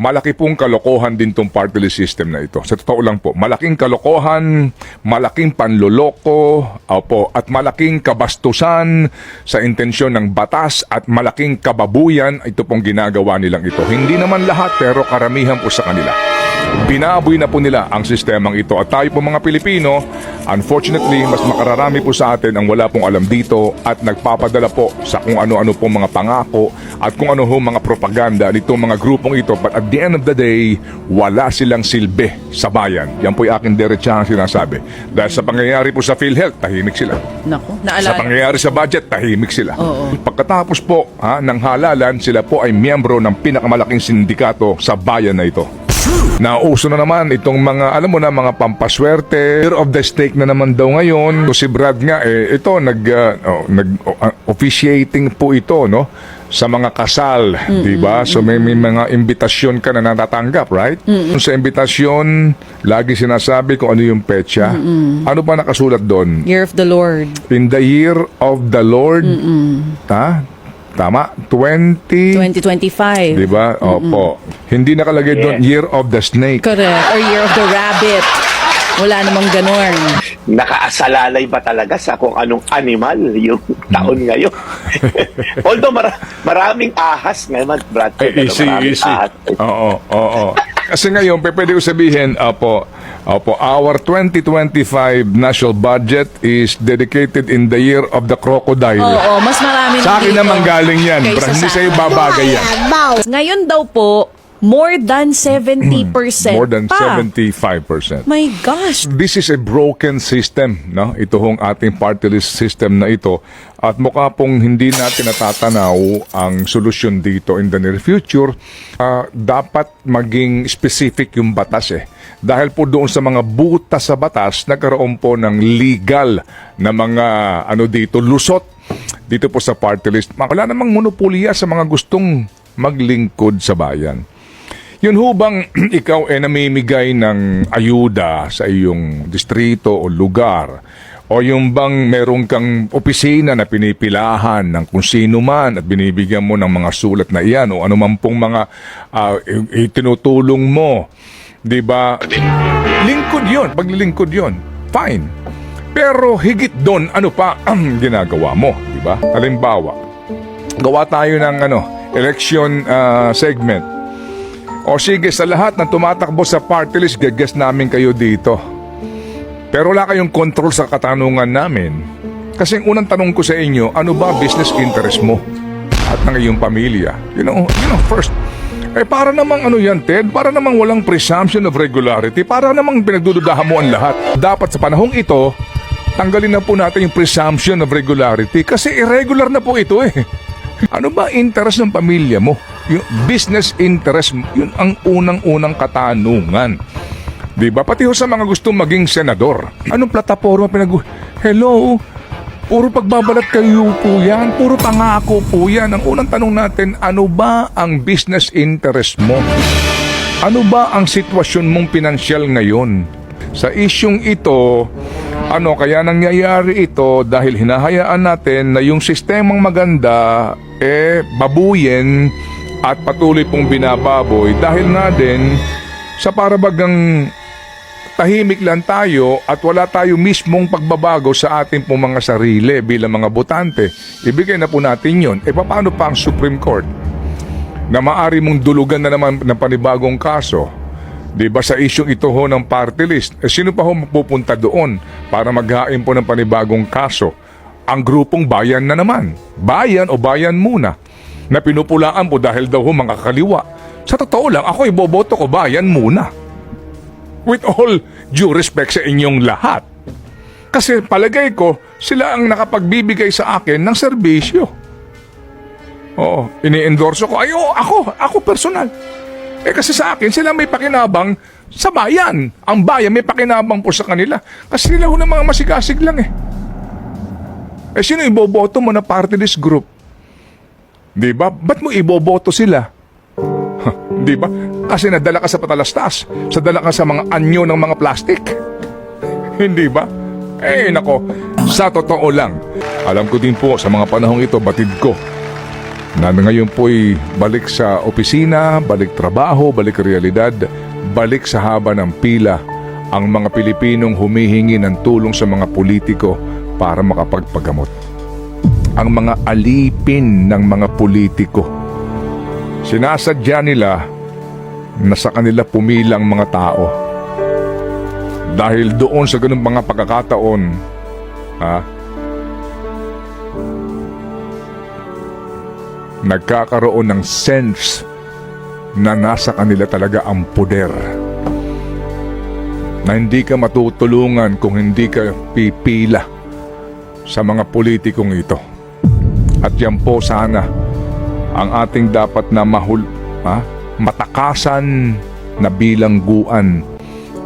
malaki pong kalokohan din tong party list system na ito. Sa totoo lang po, malaking kalokohan, malaking panloloko, opo, at malaking kabastusan sa intensyon ng batas at malaking kababuyan ito pong ginagawa nilang ito. Hindi naman lahat pero karamihan po sa kanila. Binaboy na po nila ang sistemang ito at tayo po mga Pilipino, unfortunately, mas makararami po sa atin ang wala pong alam dito at nagpapadala po sa kung ano-ano pong mga pangako at kung ano ho mga propaganda nitong mga grupong ito but at the end of the day, wala silang silbi sa bayan. Yan po yung aking diretsahang sinasabi. Dahil sa pangyayari po sa PhilHealth, tahimik sila. Naku, Sa naalala. pangyayari sa budget, tahimik sila. Oo. Pagkatapos po ha, ng halalan, sila po ay miyembro ng pinakamalaking sindikato sa bayan na ito. Nauso na naman itong mga, alam mo na, mga pampaswerte. Year of the stake na naman daw ngayon. So si Brad nga, eh, ito, nag, uh, oh, nag uh, officiating po ito, no? Sa mga kasal, di ba? So may, may mga imbitasyon ka na natatanggap, right? Sa imbitasyon, lagi sinasabi kung ano yung petsa. Ano pa nakasulat doon? Year of the Lord. In the year of the Lord. Ha? Tama? 20... 2025. Di ba? Opo. Hindi nakalagay doon year of the snake. Correct. Or Year of the Rabbit. Wala namang ganun. nakaasalalay ba talaga sa kung anong animal yung taon ngayon? Although mara- maraming ahas ngayon, Brad. Eh, Pero easy, maraming easy. ahas. Oo, oo. Kasi ngayon, pwede ko sabihin, opo, opo, our 2025 national budget is dedicated in the year of the crocodile. Oo, mas marami Sa akin naman galing yan. kaysa hindi sa sa'yo akin. babagay yan. Ngayon daw po, more than 70% More than pa. 75%. My gosh. This is a broken system, no? Ito hong ating party list system na ito. At mukha pong hindi natin natatanaw ang solusyon dito in the near future. Ah, dapat maging specific yung batas eh. Dahil po doon sa mga butas sa batas, nagkaroon po ng legal na mga ano dito, lusot dito po sa party list. Wala namang monopolya sa mga gustong maglingkod sa bayan. Yun hubang ikaw ay namimigay ng ayuda sa iyong distrito o lugar o yung bang meron kang opisina na pinipilahan ng kung sino man at binibigyan mo ng mga sulat na iyan o anuman pong mga i- itinutulong mo, di ba? Lingkod yon, paglilingkod yon, fine. Pero higit doon, ano pa ang ginagawa mo, di ba? Halimbawa, gawa tayo ng ano, election ah, segment. O sige, sa lahat na tumatakbo sa party list, gagas namin kayo dito. Pero wala kayong control sa katanungan namin. Kasi ang unang tanong ko sa inyo, ano ba business interest mo? At ng iyong pamilya? You know, you know, first, eh para namang ano yan, Ted? Para namang walang presumption of regularity. Para namang pinagdududahan mo ang lahat. Dapat sa panahong ito, tanggalin na po natin yung presumption of regularity. Kasi irregular na po ito eh. Ano ba interest ng pamilya mo? Yung business interest, yun ang unang-unang katanungan. Di ba? Pati ho sa mga gustong maging senador. Anong plataforma pinag... Hello? Puro pagbabalat kayo po yan. Puro pangako po yan. Ang unang tanong natin, ano ba ang business interest mo? Ano ba ang sitwasyon mong pinansyal ngayon? Sa isyong ito, ano kaya nangyayari ito dahil hinahayaan natin na yung sistemang maganda eh babuyin at patuloy pong binababoy dahil nga din sa parabagang tahimik lang tayo at wala tayo mismong pagbabago sa ating pong mga sarili bilang mga botante. Ibigay na po natin yon. E paano pa ang Supreme Court? Na maari mong dulugan na naman ng panibagong kaso. Di ba sa isyong ito ho ng party list? Eh, sino pa ho mapupunta doon para maghain po ng panibagong kaso? Ang grupong bayan na naman. Bayan o bayan muna. Na pinupulaan po dahil daw ho mga kaliwa. Sa totoo lang, ako iboboto ko bayan muna with all due respect sa inyong lahat. Kasi palagay ko, sila ang nakapagbibigay sa akin ng serbisyo. Oo, ini-endorso ko. Ay, oo, ako, ako personal. Eh kasi sa akin, sila may pakinabang sa bayan. Ang bayan may pakinabang po sa kanila. Kasi sila ho ng mga masigasig lang eh. Eh sino iboboto mo na party list group? Di ba? Ba't mo iboboto sila? Di ba? Kasi nadala ka sa patalastas. Sa dala ka sa mga anyo ng mga plastic. Hindi ba? Eh, nako. Sa totoo lang. Alam ko din po sa mga panahong ito, batid ko. na ngayon po'y balik sa opisina, balik trabaho, balik realidad, balik sa haba ng pila ang mga Pilipinong humihingi ng tulong sa mga politiko para makapagpagamot. Ang mga alipin ng mga politiko. Sinasadya nila na sa kanila pumilang mga tao. Dahil doon sa ganung mga pagkakataon, ha, nagkakaroon ng sense na nasa kanila talaga ang poder. Na hindi ka matutulungan kung hindi ka pipila sa mga politikong ito. At yan po sana ang ating dapat na mahul, ha? matakasan na bilangguan.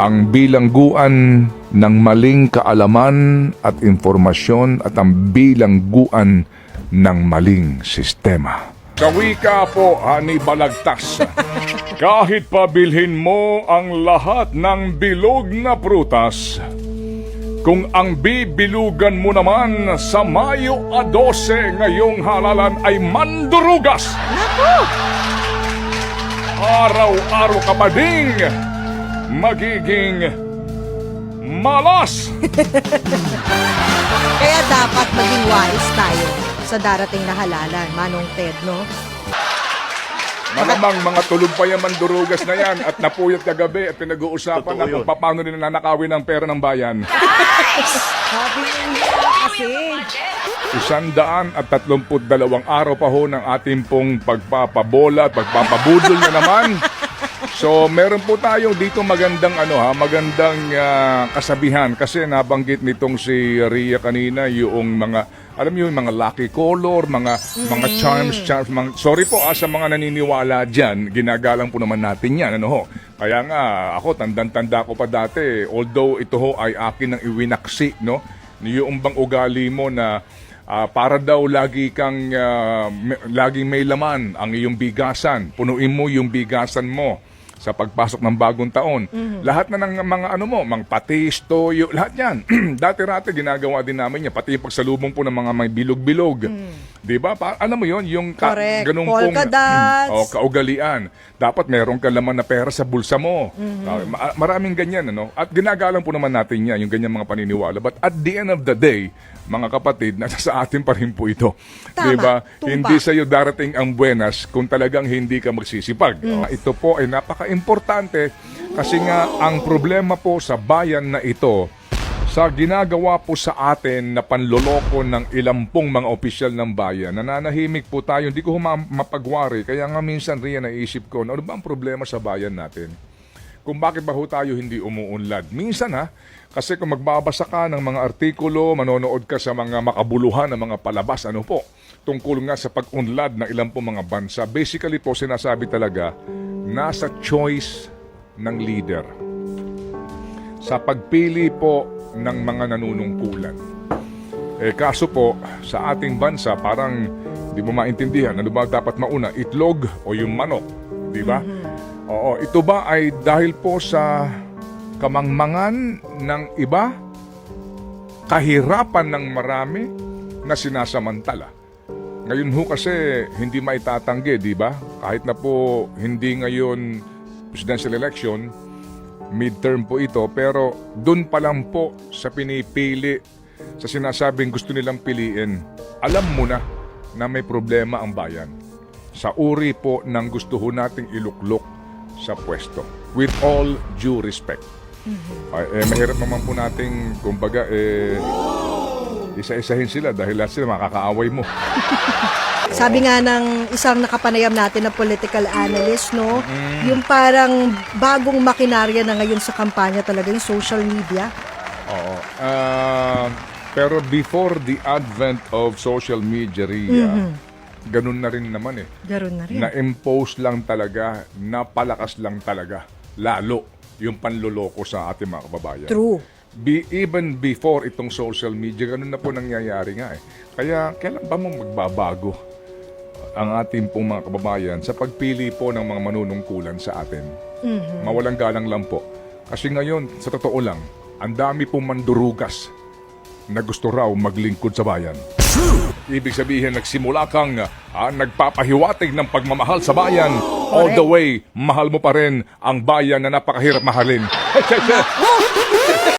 Ang bilangguan ng maling kaalaman at informasyon at ang bilangguan ng maling sistema. Kawika po, Ani Balagtas. Kahit pabilhin mo ang lahat ng bilog na prutas, kung ang bibilugan mo naman sa Mayo a 12 ngayong halalan ay mandurugas. Araw-araw ka pa ding magiging malas. Kaya dapat maging wise tayo sa darating na halalan, Manong Ted, no? Malamang mga tulog pa yung mandurugas na yan at napuyat kagabi at pinag-uusapan Totoo na kung paano nila nanakawin ang pera ng bayan. Nila kasi. Isandaan at tatlumput dalawang araw pa ho ng ating pong pagpapabola at pagpapabudol na naman. So, meron po tayong dito magandang ano ha, magandang ah, kasabihan kasi nabanggit nitong si Ria kanina yung mga alam niyo yung mga lucky color, mga mga charms, charms, mga, sorry po ah, sa mga naniniwala diyan, ginagalang po naman natin 'yan, ano ho. Kaya nga ako tandang-tanda ko pa dati, although ito ho ay akin ng iwinaksi, no? Yung bang ugali mo na Ah, para daw lagi kang ah, may- laging may laman ang iyong bigasan. Punuin mo yung bigasan mo sa pagpasok ng bagong taon. Lahat na ng mga ano mo, mga patis, toyo, lahat yan. Dati-rati ginagawa din namin yan. Pati pagsalubong po ng mga may bilog-bilog. Di ba? Pa, alam mo yon yung ka, Correct. ganun pong, dots. oh, kaugalian. Dapat meron ka laman na pera sa bulsa mo. Ah, ma- maraming ganyan, ano? At ginagalang po naman natin yan, yung ganyan mga paniniwala. But at the end of the day, mga kapatid, nasa sa atin pa rin po ito. Tama. Di ba? Tumba. Hindi sa iyo darating ang buenas kung talagang hindi ka magsisipag. Ah, ito po ay napaka-importante kasi nga ang problema po sa bayan na ito sa ginagawa po sa atin na panloloko ng ilampong mga opisyal ng bayan, nananahimik po tayo, hindi ko mapagwari. Kaya nga minsan riyan naisip ko, ano ba ang problema sa bayan natin? Kung bakit ba ho tayo hindi umuunlad? Minsan ha, kasi kung magbabasa ka ng mga artikulo, manonood ka sa mga makabuluhan ng mga palabas, ano po, tungkol nga sa pag-unlad ng ilang po mga bansa, basically po sinasabi talaga, nasa choice ng leader sa pagpili po ng mga nanunungkulan. Eh kaso po, sa ating bansa, parang di mo maintindihan ano ba dapat mauna, itlog o yung manok, di ba? Oo, ito ba ay dahil po sa kamangmangan ng iba, kahirapan ng marami na sinasamantala. Ngayon ho kasi hindi maitatanggi, di ba? Kahit na po hindi ngayon presidential election, midterm po ito, pero doon pa lang po sa pinipili, sa sinasabing gusto nilang piliin, alam mo na na may problema ang bayan. Sa uri po ng gusto ho nating iluklok sa pwesto. With all due respect. Ay, eh, mahirap naman po nating, kumbaga, eh, isa-isahin sila dahil lahat sila makakaaway mo. Sabi nga ng isang nakapanayam natin na political analyst, no? Mm-hmm. Yung parang bagong makinarya na ngayon sa kampanya talaga yung social media. Oo. Ah, pero before the advent of social media, Ria, ganun na rin naman eh. Garon na rin. Na-impose lang talaga, napalakas lang talaga, lalo yung panloloko sa ating mga kababayan. True. Be, even before itong social media, ganun na po nangyayari nga eh. Kaya kailan ba mo magbabago ang ating pong mga kababayan sa pagpili po ng mga manunungkulan sa atin? Mawalang galang lang po. Kasi ngayon, sa totoo lang, ang dami pong mandurugas na gusto raw maglingkod sa bayan. ibig sabihin nagsimula kang ah, nagpapahiwatig ng pagmamahal sa bayan. All the way, mahal mo pa rin ang bayan na napakahirap mahalin.